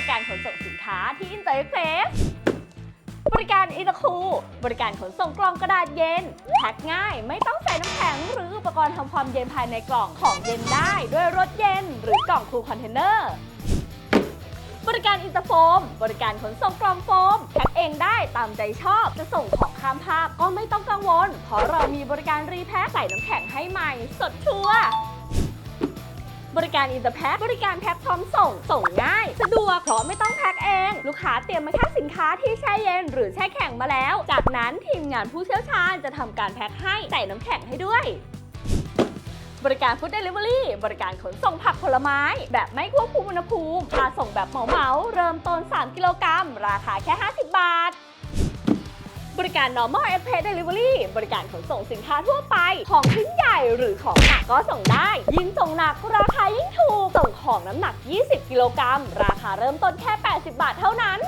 ริการขนส่งสินค้าที่อินเตอร์เอ็กเพสบริการอินคูบริการขนส่งกล่องกระดาษเย็นแพ็คง่ายไม่ต้องใส่น้ำแข็ง หรืออุปกรณ์ทำความเย็นภายในกล่องของเย็นได้ ด้วยรถเย็น หรือกล่องคูลคอนเทนเนอร์บริการอินเตอร์โฟม บริการขนส่งกล่องโฟมแพ็คเองได้ตามใจชอบ จะส่งของข้ามภาพก็ไม่ต้องกังวล เพราะเรามีบริการรีแพ็คใส่น้ำแข็งให้ใหม่ สดชัวบริการอินเตอร์แพ็คบริการแพ็คพร้อมส่ง ส่งง่าย สะด วเพราะไม่ต้องแพ็คเอง ลูกค้าเตรียมมาแค่สินค้าที่แช่เย็น หรือแช่แข็งมาแล้ว จากนั้นทีมงานผู้เชี่ยวชาญจะทำการแพ็คให้ใส่น้ำแข็งให้ด้วยบริการฟู้ดเดลิเวอรี่บริการขนส่งผักผลไม้ แบบไม่ควบคุมอุณหภูมิพาส่งแบบเหมาเหมาเริ่มต้น 3 กิโลกรัม ราคาแค่ 50 บาท บริการ normal express delivery บริการขนส่งสินค้าทั่วไป ของชิ้นใหญ่หรือของหนักก็ส่งได้ ยิ่งส่งหนักราคายิ่งถูกส่ง ของน้ำหนัก 20 กิโลกรัม ราคาเริ่มต้นแค่ 80 บาทเท่านั้น